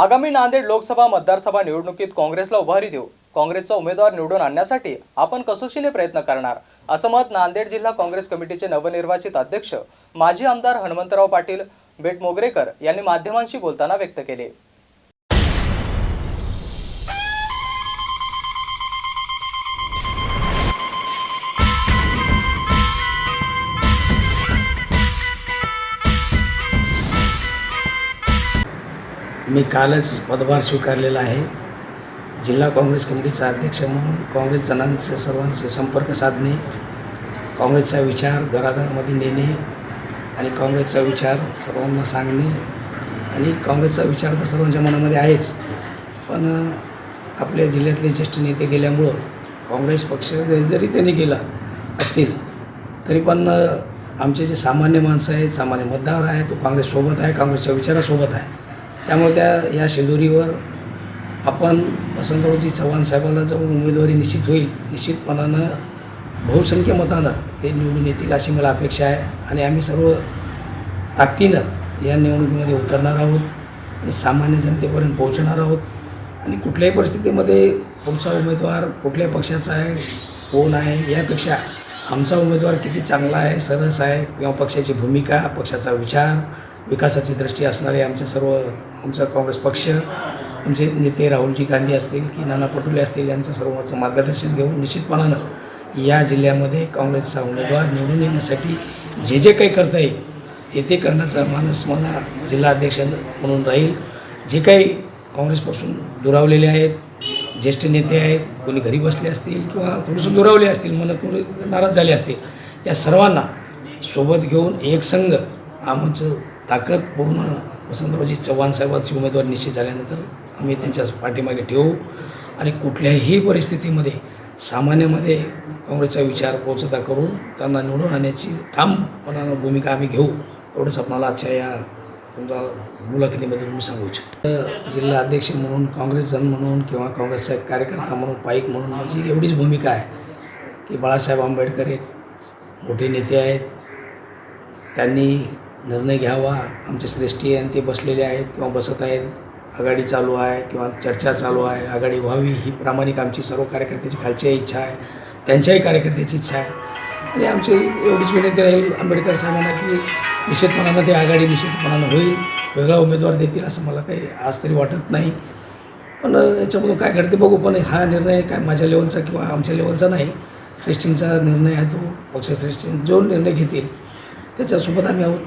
आगामी नांदेड लोकसभा मतदारसभा निवडणुकीत काँग्रेसला उभारी देऊ काँग्रेसचा उमेदवार निवडून आणण्यासाठी आपण कसोशीने प्रयत्न करणार असं मत नांदेड जिल्हा काँग्रेस कमिटीचे नवनिर्वाचित अध्यक्ष माजी आमदार हनुमंतराव पाटील बेटमोगरेकर यांनी माध्यमांशी बोलताना व्यक्त केले. मी कालच पदभार स्वीकारलेला आहे. जिल्हा काँग्रेस कमिटीचा अध्यक्ष म्हणून काँग्रेस जणांचे सर्वांचे संपर्क साधणे काँग्रेसचा विचार घराघरामध्ये नेणे आणि काँग्रेसचा विचार सर्वांना सांगणे. आणि काँग्रेसचा विचार तर सर्वांच्या मनामध्ये आहेच पण आपल्या जिल्ह्यातले ज्येष्ठ नेते गेल्यामुळं काँग्रेस पक्ष जरी त्यांनी गेला असतील तरी पण आमचे जे सामान्य माणसं आहेत सामान्य मतदार आहेत तो काँग्रेससोबत आहे काँग्रेसच्या विचारासोबत आहे. त्यामुळे त्या या शेंदुरीवर आपण वसंतरावजी चव्हाण साहेबाला जर उमेदवारी निश्चित होईल निश्चितपणानं बहुसंख्य मतानं ते निवडून येतील अशी मला अपेक्षा आहे. आणि आम्ही सर्व ताकदीनं या निवडणुकीमध्ये उतरणार आहोत आणि सामान्य जनतेपर्यंत पोहोचणार आहोत. आणि कुठल्याही परिस्थितीमध्ये पुढचा उमेदवार कुठल्या पक्षाचा आहे कोण आहे यापेक्षा आमचा उमेदवार किती चांगला आहे सरस आहे किंवा पक्षाची भूमिका पक्षाचा विचार विकासाची दृष्टी असणारे आमचे सर्व आमचा काँग्रेस पक्ष आमचे नेते राहुलजी गांधी असतील की नाना पटोले असतील यांचं सर्वांचं मार्गदर्शन घेऊन निश्चितपणानं या जिल्ह्यामध्ये काँग्रेसचा उमेदवार निवडून येण्यासाठी जे जे काही करता येईल ते ते करण्याचा मानस माझा जिल्हा अध्यक्ष म्हणून राहील. जे काही काँग्रेसपासून दुरावलेले आहेत ज्येष्ठ नेते आहेत कोणी घरी बसले असतील किंवा थोडंसं दुरावले असतील मन थोडे नाराज झाले असतील या सर्वांना सोबत घेऊन एक संघ आमचं ताकद पूर्ण वसंतरावजी चव्हाण साहेबांची उमेदवार निश्चित झाल्यानंतर आम्ही त्यांच्या पाठीमागे ठेवू. आणि कुठल्याही परिस्थितीमध्ये सामान्यामध्ये काँग्रेसचा विचार पोचता करून त्यांना निवडून आणण्याची ठामपणानं भूमिका आम्ही घेऊ एवढंच आपणाला आजच्या या तुमचा मुलाखतीमधून मी सांगू इच्छितो. जिल्हा अध्यक्ष म्हणून काँग्रेस जन म्हणून किंवा काँग्रेसचा कार्यकर्ता म्हणून पाईक म्हणून माझी एवढीच भूमिका आहे की बाळासाहेब आंबेडकर एक मोठे नेते आहेत. त्यांनी निर्णय घ्यावा. आमचे श्रेष्ठी आणि ते बसलेले आहेत किंवा बसत आहेत. आघाडी चालू आहे किंवा चर्चा चालू आहे. आघाडी व्हावी ही प्रामाणिक आमची सर्व कार्यकर्त्याची खालची इच्छा आहे. त्यांच्याही कार्यकर्त्याची इच्छा आहे. आणि आमची एवढीच विनंती राहील आंबेडकर साहेबांना की निश्चितपणानं ते आघाडी निश्चितपणानं होईल. वेगळा उमेदवार देतील असं मला काही आज तरी वाटत नाही. पण याच्यामधून काय घडते बघू. पण हा निर्णय काय माझ्या लेवलचा किंवा आमच्या लेवलचा नाही. श्रेष्ठींचा निर्णय आहे तो. पक्षश्रेष्ठी जो निर्णय घेतील त्याच्यासोबत आम्ही आहोत.